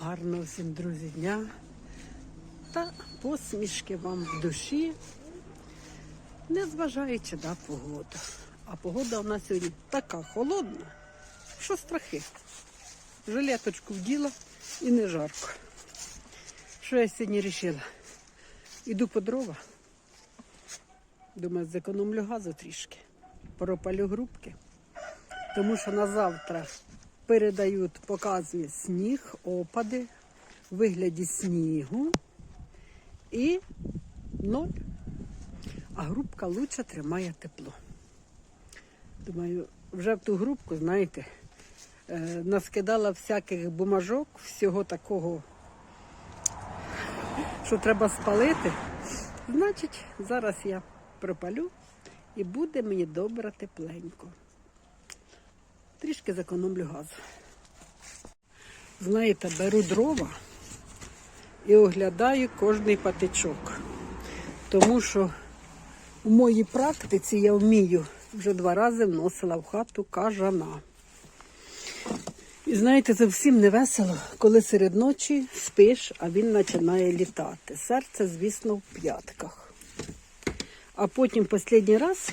Гарного всім, друзі, дня та посмішки вам в душі, незважаючи на погоду. А погода у нас сьогодні така холодна, що страхи. Жилеточку вділа і не жарко. Що я сьогодні вирішила? Іду по дрова. Думаю, зекономлю газу трішки. Пропалю грубки. Тому що на завтра передають, показує сніг, опади у вигляді снігу і ноль. А грубка лучше тримає тепло. Думаю, вже в ту грубку, знаєте, е, наскидала всяких бумажок, всього такого, що треба спалити. Значить, зараз я пропалю і буде мені добре тепленько. Трішки зекономлю газу. Знаєте, беру дрова і оглядаю кожний патичок. Тому що у моїй практиці я вмію вже два рази вносила в хату кажана. І знаєте, зовсім не весело, коли серед ночі спиш, а він починає літати. Серце, звісно, в п'ятках. А потім останній раз,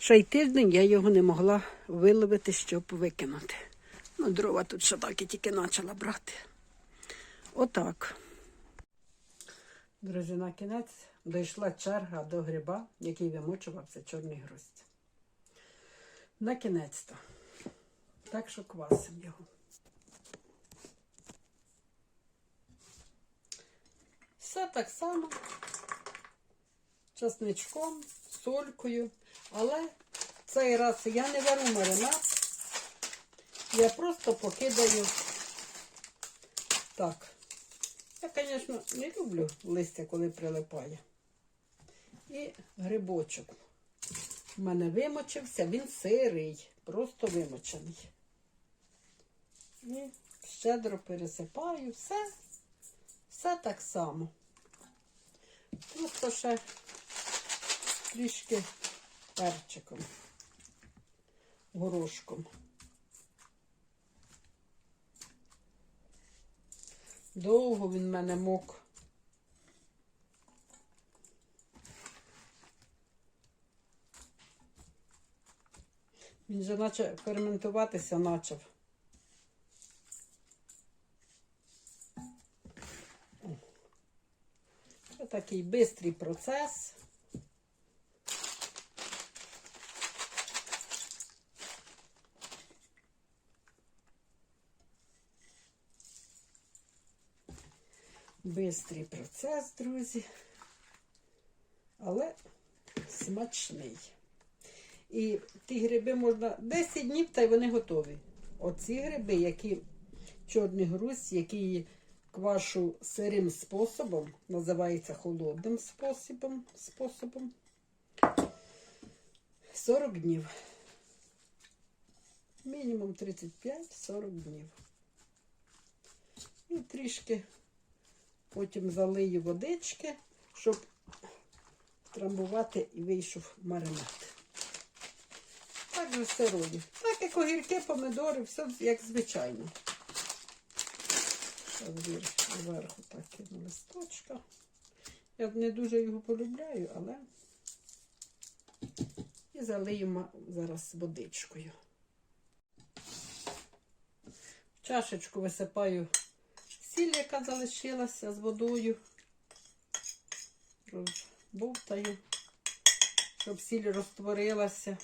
ще й тиждень, я його не могла виловити, щоб викинути. Ну, дрова тут ще так і тільки почала брати. Отак. Друзі, на кінець дійшла черга до гриба, який вимочувався чорний гроздь. На кінець-то. Так що квасим його. Все так само. Часничком, солькою. Але цей раз я не вару маринад. Я просто покидаю так. Я, звісно, не люблю листя, коли прилипає. І грибочок. У мене вимочився, він сирий, просто вимочений. І щедро пересипаю, все, все так само. Просто ще трішки перчиком, горошком. Довго він в мене мок. Він же наче ферментуватися почав. Це такий швидкий процес. Бистрий процес, друзі, але смачний. І ті гриби можна 10 днів, та й вони готові. Оці гриби, які чорний груз, які квашу сирим способом, називається холодним способом, способом 40 днів. Мінімум 35-40 днів. І трішки потім залию водички, щоб трамбувати і вийшов маринад. Так же все роблю. Так як огірки, помидори, все як звичайно. Зверху, так кину листочка. Я не дуже його полюбляю, але і залию зараз водичкою. В чашечку висипаю сіль, яка залишилася з водою. Розбовтаю, щоб сіль розтворилася.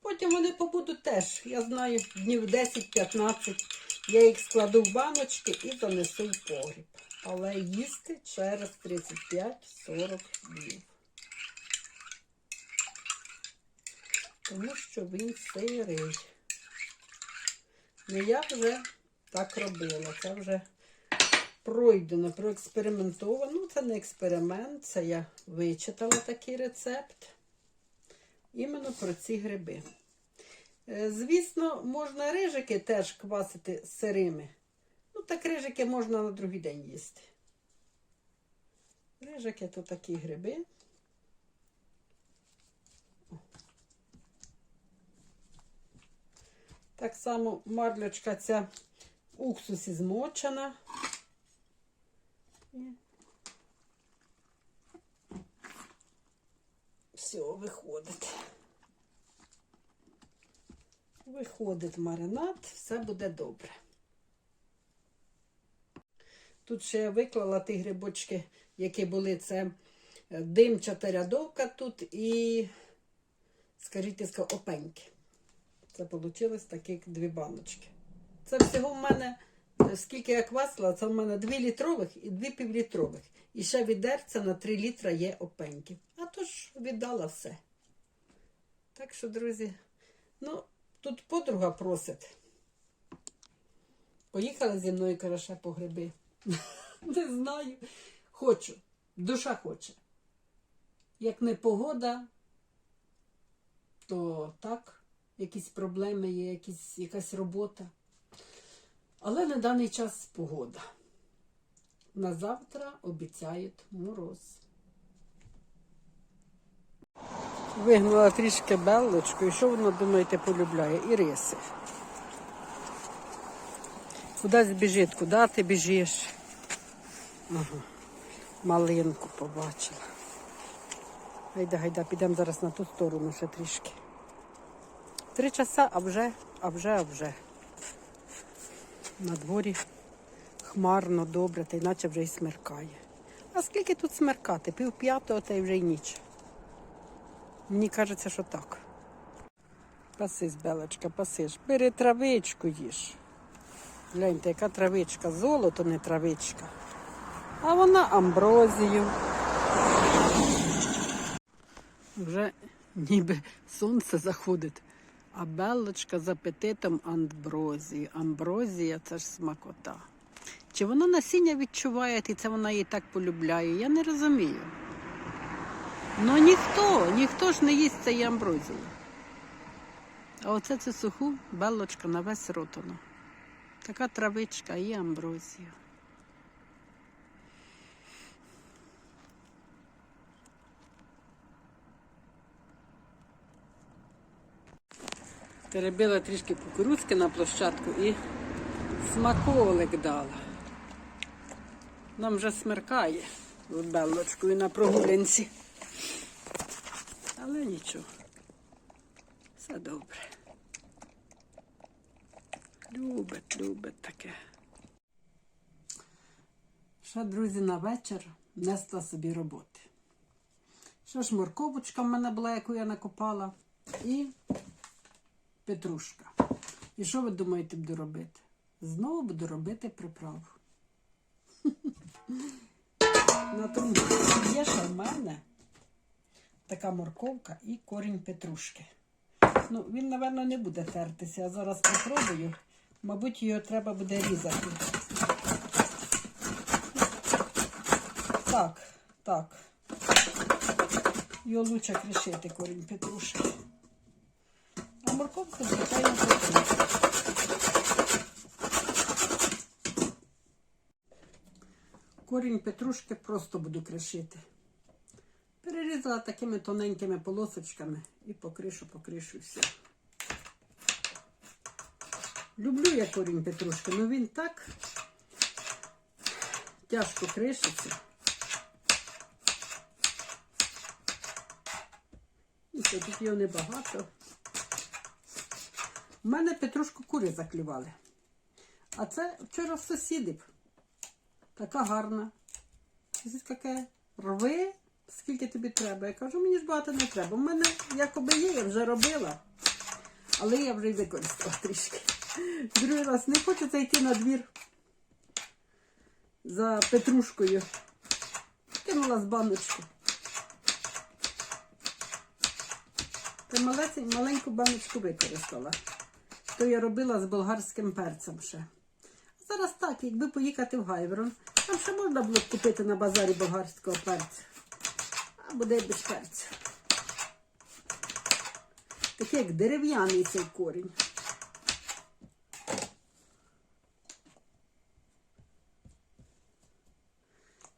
Потім вони побудуть теж, я знаю, днів 10-15. Я їх складу в баночки і занесу в погріб. Але їсти через 35-40 днів. Тому що він сирий. Ну, я вже так робила. Це вже пройдено, проекспериментовано. Ну, це не експеримент, це я вичитала такий рецепт. Іменно про ці гриби. Е, Звісно, можна рижики теж квасити сирими. Ну, так рижики можна на другий день їсти. Рижики то такі гриби. Так само марлячка ця в уксусі змочена. Все, виходить. Виходить маринад, все буде добре. Тут ще я виклала ті грибочки, які були це е, димчата рядовка тут і, скажіть, опеньки. Це вийшло таких дві баночки. Це всього в мене, е, скільки я квасила, це в мене 2 літрових і 2 півлітрових. І ще відерця на 3 літра є опеньків. А то ж віддала все. Так що, друзі, ну, тут подруга просить. Поїхала зі мною караше по гриби. Не знаю. Хочу. Душа хоче. Як не погода, то так, якісь проблеми є, якісь, якась робота. Але на даний час погода. На завтра обіцяють мороз. Вигнала трішки белочку, і що воно, думаєте, полюбляє? І риси. Кудись біжить, куди ти біжиш? Ага. Малинку побачила. Гайда, гайда, підемо зараз на ту сторону ще трішки. Три часа, а вже, а вже, а вже. На дворі хмарно, добре, та іначе вже й смеркає. А скільки тут смеркати? Пів п'ятого та й вже й ніч. Мені кажеться, що так. Пасись, Белочка, пасиш. Бери травичку їж. Гляньте, яка травичка. Золото не травичка. А вона амброзію. Вже ніби сонце заходить. А белочка з апетитом амброзії. Амброзія це ж смакота. Чи вона насіння відчуває, і це вона її так полюбляє? Я не розумію. Ну ніхто, ніхто ж не їсть цієї амброзії. А оце цю суху белочка на весь ротону. Така травичка і амброзія. Перебила трішки кукурудзки на площадку і смаколик дала. Нам вже смеркає з белочкою на прогулянці. Але нічого. Все добре. Любить, любить таке. Ще, друзі, на вечір несла собі роботи. Ще ж морковочка в мене була, яку я накопала, і петрушка. І що ви думаєте, буду робити? Знову буду робити приправу. На тому є ще в мене така морковка і корінь петрушки. Ну, він, напевно, не буде тертися. Я зараз спробую. Мабуть, його треба буде різати. Так, так. Його лучше кришити корінь петрушки. Морковку, звичайно, потрібно. Корінь петрушки просто буду кришити. Перерізала такими тоненькими полосочками і покришу, покришу все. Люблю я корінь петрушки, але він так тяжко кришиться. І все, тут його небагато. У мене петрушку кури заклювали. А це вчора в сусідів. Така гарна. Таке рви, скільки тобі треба. Я кажу, мені ж багато не треба. У мене якоби є, я вже робила. Але я вже й використала трішки. Другий раз не хочеться йти на двір за петрушкою. Кинула з баночки. Та маленьку баночку використала. То я робила з болгарським перцем ще. Зараз так, якби поїхати в Гайверон, там ще можна було б купити на базарі болгарського перцю. А буде без перцю. Такий як дерев'яний цей корінь.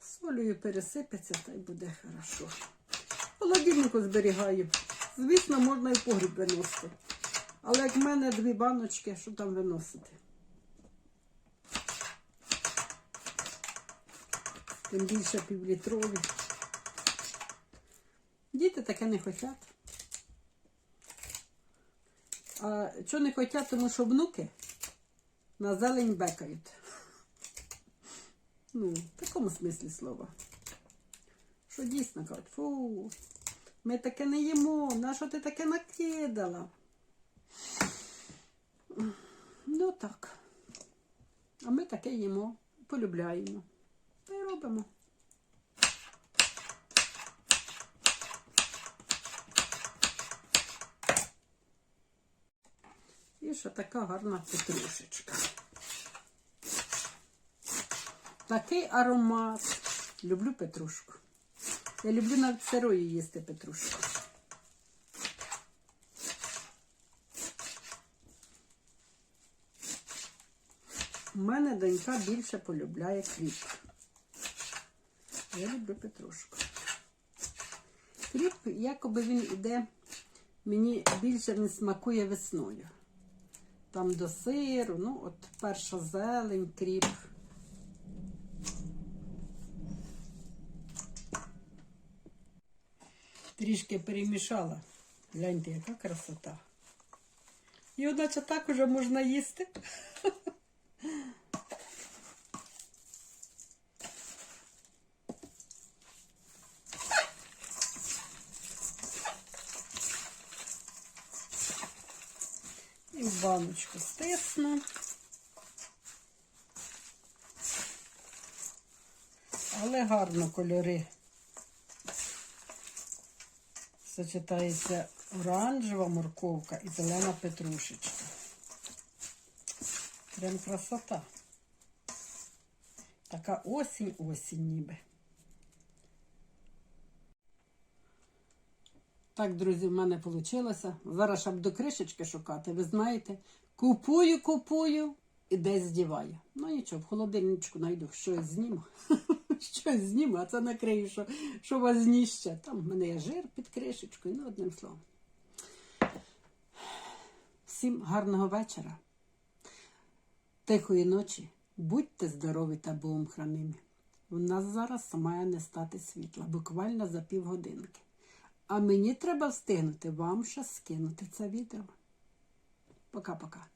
Солею пересипеться, та й буде хорошо. В холодильнику зберігаю. Звісно, можна і погріб виносити. Але як в мене дві баночки, що там виносити? Тим більше півлітрові. Діти таке не хочуть. А чого не хочуть, тому що внуки на зелень бекають. Ну, в такому смислі слова. Що дійсно кажуть, фу, ми таке не їмо, на що ти таке накидала? Ну так. А ми таке їмо, полюбляємо. Та й робимо. І ще така гарна петрушечка. Такий аромат. Люблю петрушку. Я люблю навіть сирою їсти петрушку. У мене донька більше полюбляє кріп. Я люблю петрушку. Кріп, якоби він іде, мені більше він смакує весною. Там до сиру, ну от перша зелень, кріп. Трішки перемішала. Гляньте, яка красота. І одначе так уже можна їсти. І в баночку стисну. Але гарно кольори. Сочетається оранжева морковка і зелена петрушечка. Прям красота. Така осінь-осінь ніби. Так, друзі, в мене вийшло. Зараз щоб до кришечки шукати, ви знаєте, купую, купую і десь здіваю. Ну нічого, в холодильничку знайду, щось зніму. щось зніму, а це накрию, що, що вас зніще. Там в мене є жир під кришечкою, ну одним словом. Всім гарного вечора, тихої ночі, будьте здорові та Богом хранимі. У нас зараз має не стати світла, буквально за півгодинки. А мені треба встигнути вам ще скинути це відео. Пока-пока.